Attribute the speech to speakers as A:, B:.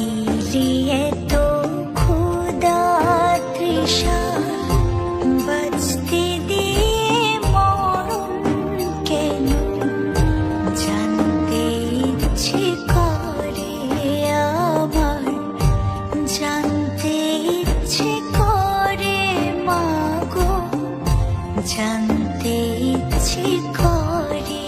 A: মিলিয়ে তো খুদা তৃষা বাঁচতে দিয়ে মরণ কেন জানতে ইচ্ছে করে আবার জানতে ইচ্ছে করে মাগো জানতে ইচ্ছে করে